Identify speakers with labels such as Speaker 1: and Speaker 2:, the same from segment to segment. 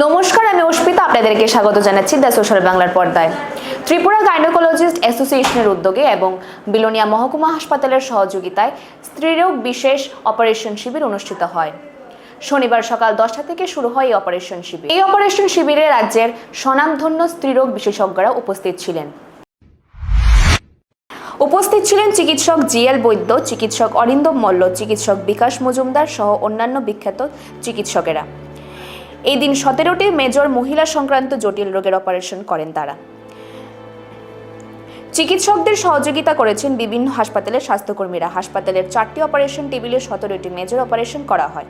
Speaker 1: নমস্কার, আমি অস্মিতা, আপনাদেরকে স্বাগত জানাচ্ছি দ্য সোশ্যাল বাংলার পর্দায়। ত্রিপুরা গাইনোকোলজিস্ট অ্যাসোসিয়েশনের উদ্যোগে এবং বিলোনিয়া মহকুমা হাসপাতালের সহযোগিতায় স্ত্রীরোগ বিশেষ অপারেশন শিবির অনুষ্ঠিত হয়। শনিবার সকাল দশটা থেকে শুরু হয় এই অপারেশন শিবির। এই অপারেশন শিবিরে রাজ্যের স্বনামধন্য স্ত্রীরোগ বিশেষজ্ঞরা উপস্থিত ছিলেন। উপস্থিত ছিলেন চিকিৎসক জিএল বৈদ্য, চিকিৎসক অরিন্দম মল্ল, চিকিৎসক বিকাশ মজুমদার সহ অন্যান্য বিখ্যাত চিকিৎসকেরা। এই দিন সতেরোটি মেজর মহিলা সংক্রান্ত জটিল রোগের অপারেশন করেন তারা। চিকিৎসকদের সহযোগিতা করেছেন বিভিন্ন হাসপাতালের স্বাস্থ্যকর্মীরা। হাসপাতালের চারটি অপারেশন টেবিলে সতেরোটি মেজর অপারেশন করা হয়।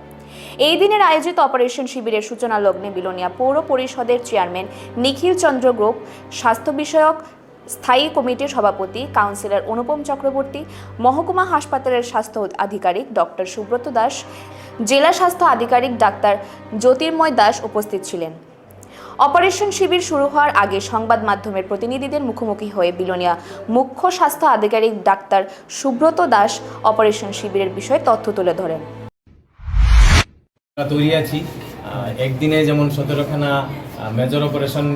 Speaker 1: এই দিনের আয়োজিত অপারেশন শিবিরের সূচনা লগ্নে বিলোনিয়া পৌর পরিষদের চেয়ারম্যান নিখিল চন্দ্র গ্রুপ স্বাস্থ্য বিষয়ক স্থায়ী কমিটির সভাপতি, কাউন্সিলর অনুপম চক্রবর্তী, মহকুমা হাসপাতালের স্বাস্থ্য আধিকারিক ডক্টর সুব্রত দাস, জেলা স্বাস্থ্য আধিকারিক ডাক্তার জ্যোতির্ময় দাস উপস্থিত ছিলেন। অপারেশন শিবির শুরু হওয়ার আগে সংবাদ মাধ্যমের প্রতিনিধিদের মুখোমুখি হয়ে বিলোনিয়া মুখ্য স্বাস্থ্য আধিকারিক ডাক্তার সুব্রত দাস অপারেশন শিবিরের বিষয়ে তথ্য তুলে ধরেন।
Speaker 2: তৈরি আছি। একদিনে যেমন সতেরোখানা মেজর অপারেশন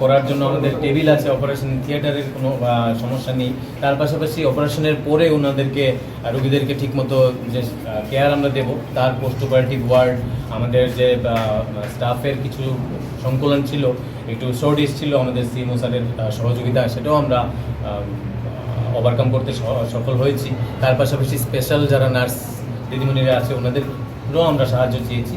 Speaker 2: করার জন্য আমাদের টেবিল আছে অপারেশন থিয়েটারের কোনো সমস্যা নেই। তার পাশাপাশি অপারেশনের পরে ওনাদেরকে রুগীদেরকে ঠিকমতো যে কেয়ার আমরা দেব, তার পোস্ট অপারেটিভ ওয়ার্ড আমাদের যে স্টাফের কিছু সংকলন ছিল, একটু শর্টেজ ছিল, আমাদের সিএমও স্যারের সহযোগিতা, সেটাও আমরা ওভারকাম করতে সফল হয়েছি। তার পাশাপাশি স্পেশাল যারা নার্স দিদিমণিরা আছে ওনাদেরও আমরা সাহায্য চেয়েছি।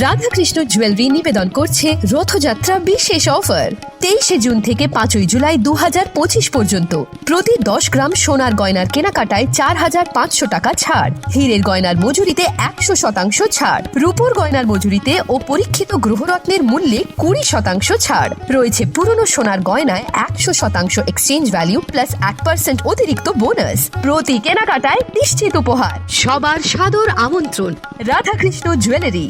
Speaker 3: রাধাকৃষ্ণ জুয়েলারি নিবেদন করছে রথযাত্রা বিশেষ অফার তেইশে জুন থেকে পাঁচই জুলাই দু হাজার পঁচিশ পর্যন্ত। প্রতি দশ গ্রাম সোনার গয়নার কেনাকাটায় চার হাজার পাঁচশো টাকা ছাড়। হীরের গয়নার মজুরিতে একশো শতাংশ ছাড়। রূপোর গয়নার মজুরিতে ও পরীক্ষিত গ্রহরত্নের মূল্যে কুড়ি শতাংশ ছাড়। রয়েছে পুরনো সোনার গয়নায় একশো শতাংশ এক্সচেঞ্জ ভ্যালু প্লাস এক পার্সেন্ট অতিরিক্ত বোনাস প্রতি কেনাকাটায় নিশ্চিত উপহার। সবার সাদর আমন্ত্রণ। রাধাকৃষ্ণ জুয়েলারি